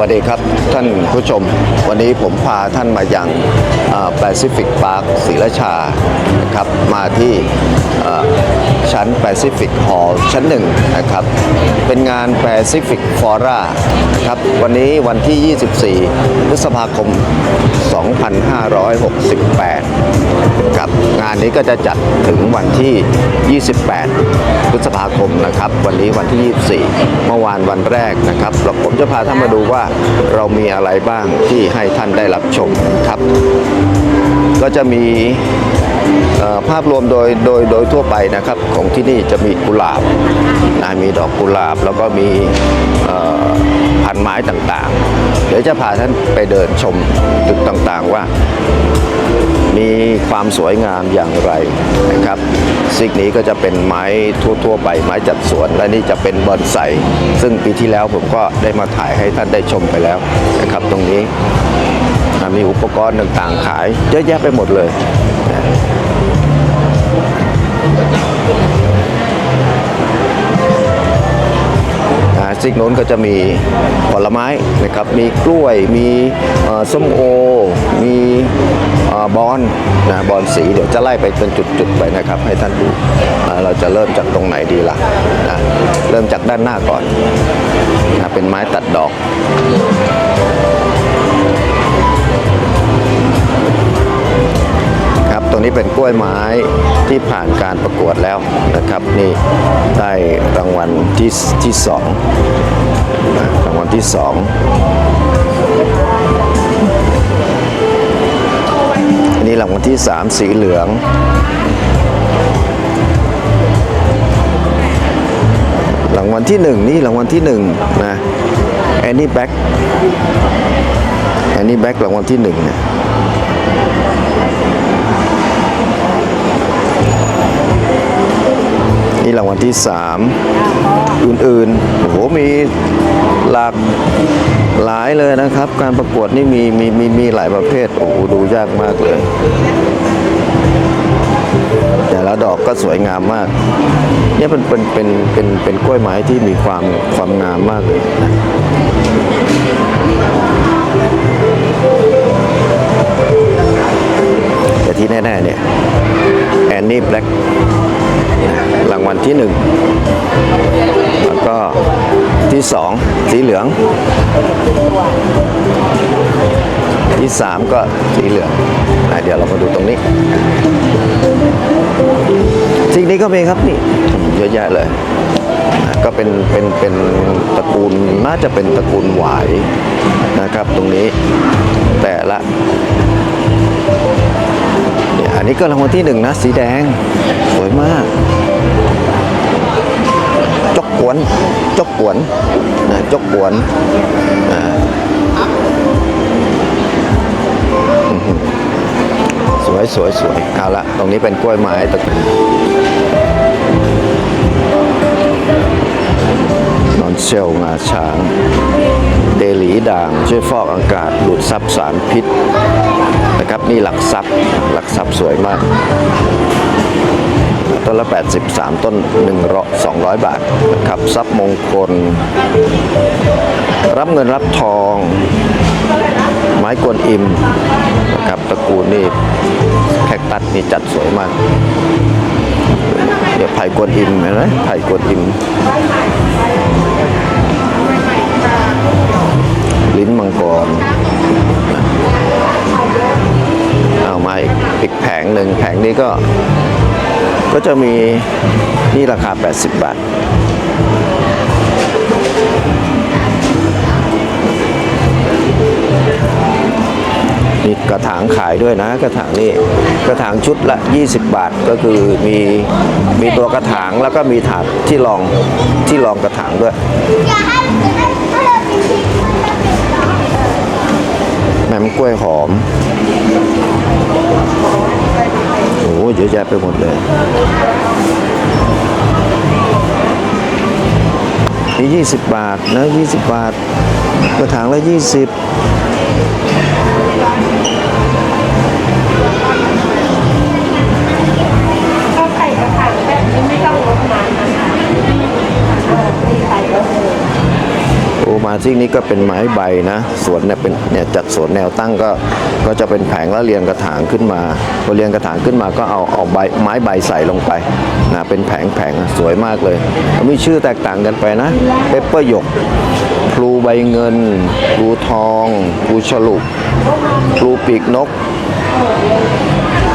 วัสดีครับท่านผู้ชม วันนี้ผมพาท่านมายังแปซิฟิกพาร์คศรีราชานะครับมาที่ ชั้นแปซิฟิกฮอลล์ชั้นหนึ่งนะครับ เป็นงานแปซิฟิกฟอร่าครับวันนี้วันที่ 24 พฤษภาคม 2568ครับงานนี้ก็จะจัดถึงวันที่ 28 พฤษภาคมนะครับ วันนี้วันที่ 24 เมื่อวานวันแรกนะครับแล้วผมจะพาท่านมาดูว่าเรามีอะไรบ้างที่ให้ท่านได้รับชมครับ ก็จะมี ภาพรวมโดยโดยโดยทั่วไปนะครับของที่นี่จะมีกุหลาบนะมีดอกกุหลาบแล้วก็มีพันไม้ต่างๆ เดี๋ยวจะพาท่านไปเดินชมจุดต่างๆว่า มีความสวยงามอย่างไรนะครับซิกนี้ก็จะเป็นไม้ทั่วๆไปไม้จัดสวน และนี่จะเป็นบอนไซซึ่งปีที่แล้วผมก็ได้มาถ่ายให้ท่านได้ชมไปแล้วนะครับตรงนี้มีอุปกรณ์ต่างๆขายเยอะแยะไปหมดเลย ซิกโน้นก็จะมีผลไม้นะครับ มีกล้วย มีส้มโอ มีอบอนนะบอนสีเดี๋ยวจะไล่ไปเป็นจุดๆไปนะครับ ให้ท่านดูเราจะเริ่มจากตรงไหนดีล่ะนะเริ่มจากด้านหน้าก่อนนะเป็นไม้ตัดดอก รับตรงนี้เป็นกล้วยไม้ที่ผ่านการประกวดแล้วนะครับ นี่ได้รางวัลที่ที่สองรางวัลที่สองอันนี้รางวัลที่สามสีเหลืองรางวัลที่หนึ่งนี่รางวัลที่หนึ่งนะแอนนี่แบ็กแอนนี่แบ็กรางวัลที่หนึ่งนะ นี่รางวัลที่ 3 อื่นๆโอ้โหมีหลากหลายเลยนะครับ การประกวดนี่มีมีมีมีหลายประเภทโอ้โหดูยากมากเลย แต่ละดอกก็สวยงามมากเนี่ยเป็นเป็นเป็นเป็นเป็นกล้วยไม้ที่มีความความงามมากเลยนะแต่ที่แน่ ๆ เนี่ย แอนนี่แบล็ก รางวัลที่หนึ่งแล้วก็ที่สองสีเหลือง ที่สามก็สีเหลืองอะเดี๋ยวเรามาดูตรงนี้ สิ่งนี้ก็มีครับนี่เยอะแยะเลยอะก็เป็นเป็นเป็นตระกูลน่าจะเป็นตระกูลหวายนะครับตรงนี้แต่ละเนี่ก็รางวัลที่หนึ่งนะ สีแดง สวยมาก จกกวน จกกวนนะจกกวนอ่าสวยสวยสวยเอาละตรงนี้เป็นกล้วยไม้ตะกุนนอนเชลงาช้าง เดลีด่าง ช่วยฟอกอากาศดูดซับสารพิษ นะครับนี่หลักทรัพย์หลักทรัพย์สวยมาก ต้นละ 83 ต้น1ร้อย200 บาทนะครับทรัพย์มงคล รับเงินรับทอง ไม้กวนอิมนะครับตระกูลนี่แคคตัสนี่จัดสวยมากเดี๋ยวไผ่กวนอิมเห็นไหมไผ่กวนอิมลิ้นมังกร มาอีกอีกแผงหนึ่งแผงนี้ก็ ก็จะมีนี่ราคา 80 บาท มีกระถางขายด้วยนะ กระถางนี่กระถางชุดละ 20 บาทก็คือมีมีตัวกระถางแล้วก็มีถาดที่รองที่รองกระถางด้วยแหม่มกล้วยหอม เยอะแยะไปหมดเลยนี่20 บาทนะ20 บาทกระถางละ 20 ม่ต้องลดน้ำนะคะเออตีใส่ก็คือโอ้ไม้มาที่นี้ก็เป็นไม้ใบนะสวนเนี่ยเป็นเนี่ยจัดสวนแนวตั้งก็ก็จะเป็นแผงแล้วเรียงกระถางขึ้นมาพอเรียงกระถางขึ้นมาก็เอาเอาใบไม้ใบใส่ลงไปนะเป็นแผงแผงสวยมากเลยมีชื่อแตกต่างกันไปนะเปปเปอร์หยกพลูใบเงินพลูทองพลูฉลุพลูปีกนก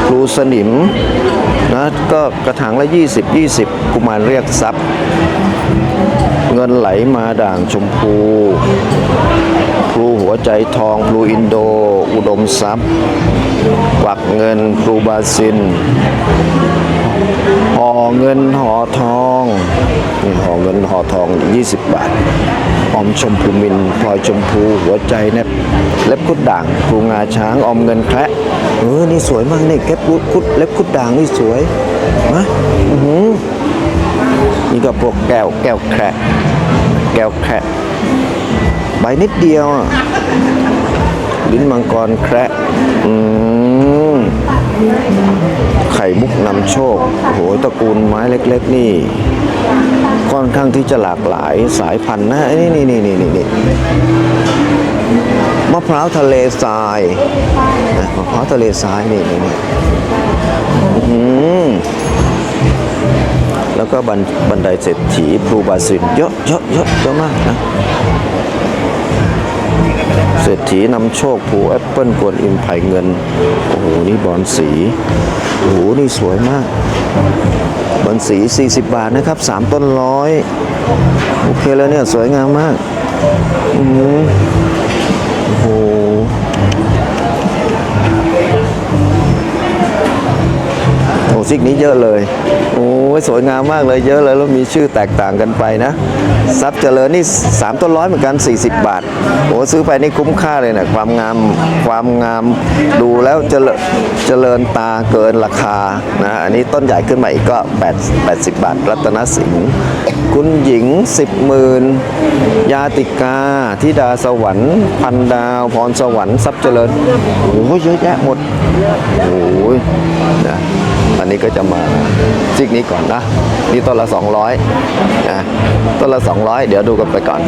พลูสนิมนะก็กระถางละ 20 20 กุมารเรียกทรัพย์ เงินไหลมาด่างชมพูพลูหัวใจทองพลูอินโด อุดมทรัพย์กวักเงินพลูบาซินห่อเงินห่อทองนี่ห่อเงินห่อทอง 20 บาทออมชมพูมินพลอยชมพูหัวใจเน็บเล็บคุดด่างพลูงาช้างออมเงินแคระเออนี่สวยมากนี่เก็บคุดเล็บคุดด่างนี่สวยนะอือหือ นี่ก็พวกแก้วแก้วแคระแก้วแคระใบนิดเดียวลิ้นมังกรแคระอืมไข่มุกนำโชคโหตระกูลไม้เล็ก ๆ นี่ค่อนข้างที่จะหลากหลายสายพันธุ์นะนี่นี่นี่นี่นี่มะพร้าวทะเลทรายมะพร้าวทะเลทรายนี่นี่นี่อื้อหือ แล้วก็บันบันไดเศรษฐีพลูบาซินเยอะเยอะเยอะเยอะมากนะเศรษฐีนำโชคภูแอปเปิลกวนอิมไผ่เงิน โอ้โห นี่บอลสี โอ้โห นี่สวยมาก บอลสี 40 บาทนะครับ 3 ต้นร้อย โอเคแล้วเนี่ย สวยงามมาก อือ ซิกนี้เยอะเลย โอ้ยสวยงามมากเลยเยอะเลยแล้วมีชื่อแตกต่างกันไปนะทรัพย์เจริญนี่ 3ต้นร้อยเหมือนกัน 40 บาทโอ้ซื้อไปนี่คุ้มค่าเลยนะความงามความงามดูแล้วเจริญเจริญตาเกินราคานะอันนี้ต้นใหญ่ขึ้นมาอีกก็8 80 บาท รัตนสิงห์คุณหญิง 10หมื่นยาติกาธิดาสวรรค์ พันดาว พรสวรรค์ทรัพย์เจริญโอ้ยเยอะแยะหมดโอ้ยนะ อันนี้ก็จะมาซิกนี้ก่อนนะ นี่ต้นละ 200นะต้นละ 200 เดี๋ยวดูกันไปก่อน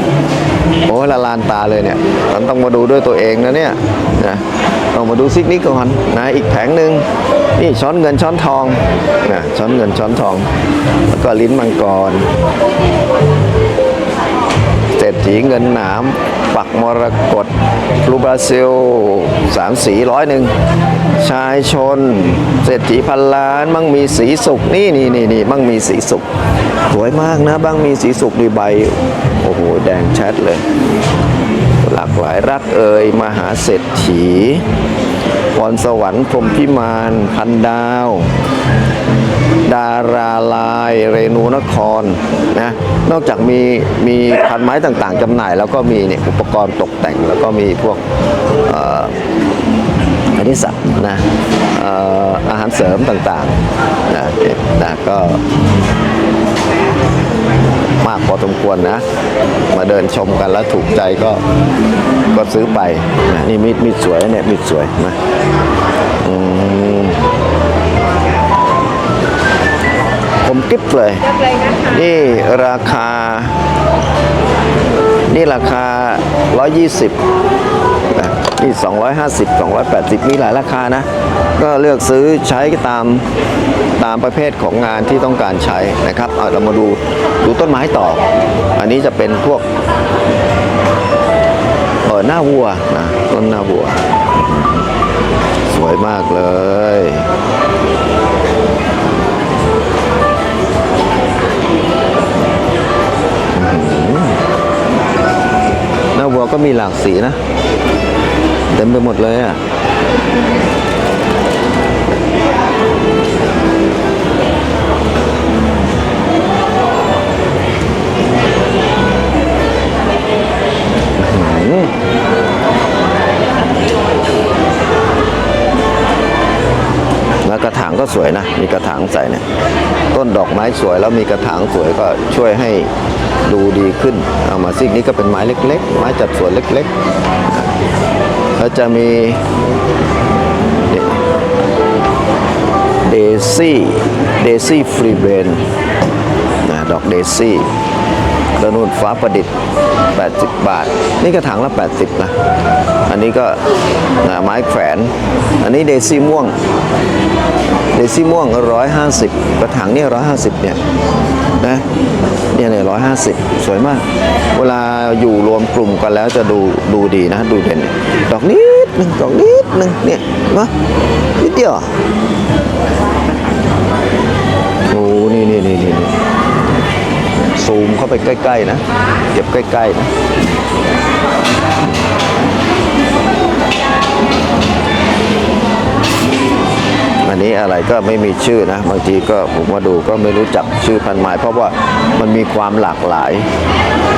โอ้ยละลานตาเลยเนี่ยมันต้องมาดูด้วยตัวเองนะเนี่ยนะต้องมาดูซิกนี้ก่อนนะอีกแผงหนึ่งนี่ช้อนเงินช้อนทองนะช้อนเงินช้อนทอง แล้วก็ลิ้นมังกร เศรษฐีเงินหนาม ปักมรกตพลูบราซิลสามสีร้อยหนึ่งชายชน เศรษฐีพันล้านมั่งมีสีสุกนี่นี่นี่นี่มั่งมีสีสุกสวยมากนะบ้างมีสีสุกดีใบ โอ้โห แดงแชทเลย หลากหลายรักเอ่ยมหาเศรษฐี พรสวรรค์พรมพิมานพันดาว ดาราลาย เรนูนครนะนอกจากมีมีพันไม้ต่างๆจำหน่าย แล้วก็มีเนี่ยอุปกรณ์ตกแต่งแล้วก็มีพวกอ่ออันนี้สัตว์นะอาหารเสริมต่างๆนะนะก็ มากพอสมควรนะ มาเดินชมกันแล้วถูกใจก็ก็ซื้อไปนะนี่มีดมีดสวยเนี่ยมีดสวยนะอืมผมกิ๊บเลยเลยนะคะนี่ราคา นี่ราคา 120 นะนี่ 250 280 มีหลายราคานะ ก็เลือกซื้อใช้ตามตามประเภทของงานที่ต้องการใช้นะครับเอาเรามาดูดูต้นไม้ต่อ อันนี้จะเป็นพวกเออหน้าวัวนะต้นหน้าวัว สวยมากเลยหน้าวัวก็มีหลากสีนะ มไปหมดเลยอะอื้อหือแล้วกระถางก็สวยนะ มีกระถางใส่เนี่ย ต้นดอกไม้สวยแล้วมีกระถางสวยก็ช่วยให้ดูดีขึ้น เอามาซิกนี้ก็เป็นไม้เล็ก ๆ ไม้จัดสวนเล็ก ๆ จะมีเดซี่เดซี่ฟรีเบนนะดอกเดซี่แล้วนู่นฟ้าประดิษฐ์ 80 บาท นี่กระถางละ 80 นะ อันนี้ก็นะไม้แขวน อันนี้เดซี่ม่วง เดซี่ม่วง 150 กระถางนี่ย150 เนี่ยนะ เนี่ยเนี่ยห้าสิบสวยมาก เวลาอยู่รวมกลุ่มกันแล้วจะดูดูดีนะ ดูเด่น ดอกนิดหนึ่งดอกนิดหนึ่งเนี่ยนะนิดเดียวอะโอ้นี่นี่นี่นี่นี่ซูมเข้าไปใกล้ ๆ นะ เก็บใกล้ ๆ นะ นี้อะไรก็ไม่มีชื่อนะ บางทีก็ผมมาดูก็ไม่รู้จักชื่อพันธุ์ไม้เพราะว่ามันมีความหลากหลาย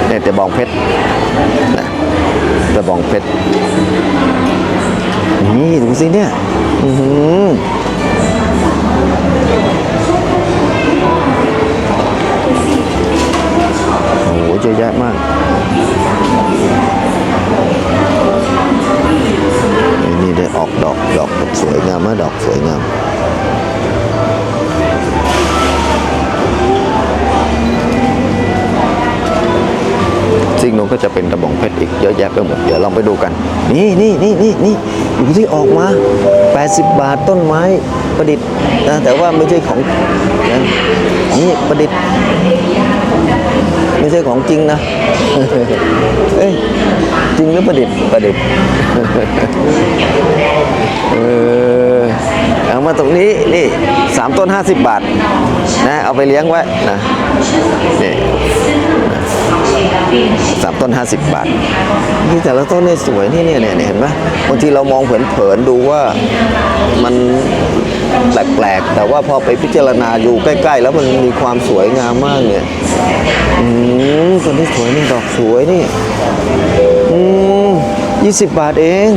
เนี่ยแต่บองเพชรนะแต่บองเพชรนี่ดูสิเนี่ยอือหือโอ้โหเยอะแยะมาก ดอกสวยงามมากดอกสวยงามสิ่งนู้นก็จะเป็นกระบองเพชรอีกเยอะแยะไปหมด เดี๋ยวลองไปดูกัน นี่นี่นี่นี่นี่ดูที่ออกมา 80 บาทต้นไม้ประดิษฐ์นะแต่ว่าไม่ใช่ของนะนี่ประดิษฐ์ ไม่ใช่ของจริงนะ เอ้ยจริงหรือประดิษฐ์ประดิษฐ์ เออเอามาตรงนี้นี่สามต้น 50 บาทนะเอาไปเลี้ยงไว้นะนี่สามต้น 50 บาทนี่แต่ละต้นเนี่ยสวยนี่เนี่ยเนี่ยเห็นไหมบางทีเรามองเผินๆดูว่ามันแปลกๆ แต่ว่าพอไปพิจารณาอยู่ใกล้ ๆ แล้วมันมีความสวยงามมากเนี่ยอืมตัวนี้สวยนี่ดอกสวยนี่อืม ยี่สิบบาทเอง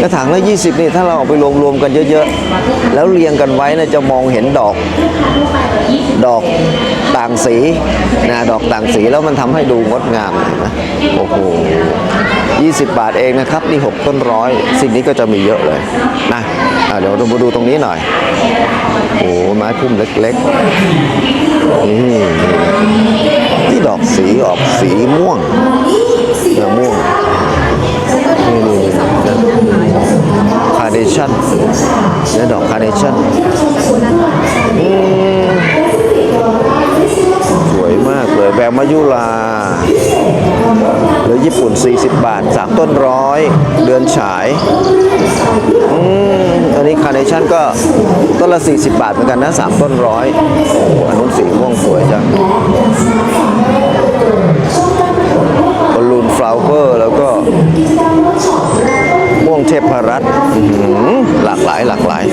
กระถางละยี่สิบนี่ถ้าเราเอาไปรวมๆกันเยอะๆ แล้วเรียงกันไว้นะจะมองเห็นดอก ดอกต่างสีนะดอกต่างสีแล้วมันทำให้ดูงดงามเห็นะโอ้โหยี่สิบบาทเองนะครับ นี่หกต้นร้อย สิ่งนี้ก็จะมีเยอะเลยนะะเดี๋ยวเรามาดูตรงนี้หน่อย โอ้ไม้พุ่มเล็กๆนี่นี่ดอกสีออกสีม่วงเนื้อม่วง นี่นี่คาร์เนชั่นเนี่ยดอกคาร์เนชั่นสวยมากเลยแบบมายุลาหรือญี่ปุ่น 40 บาท 3 ต้นร้อย เดือนฉายอืมอันนี้คาร์เนชั่นก็ต้นละ 40 บาทเหมือนกันนะ 3 ต้นร้อยโอ้โหอันนู้นสีม่วงสวยจังบอลลูนฟลาวเวอร์แล้วก็ ม่วงเทพรัตน์หลากหลายหลากหลาย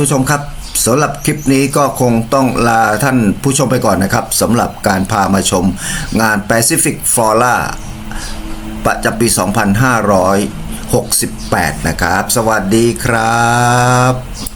ผู้ชมครับสำหรับคลิปนี้ก็คงต้องลาท่านผู้ชมไปก่อนนะครับสำหรับการพามาชมงาน Pacific Flora ประจำปี 2568 นะครับ สวัสดีครับ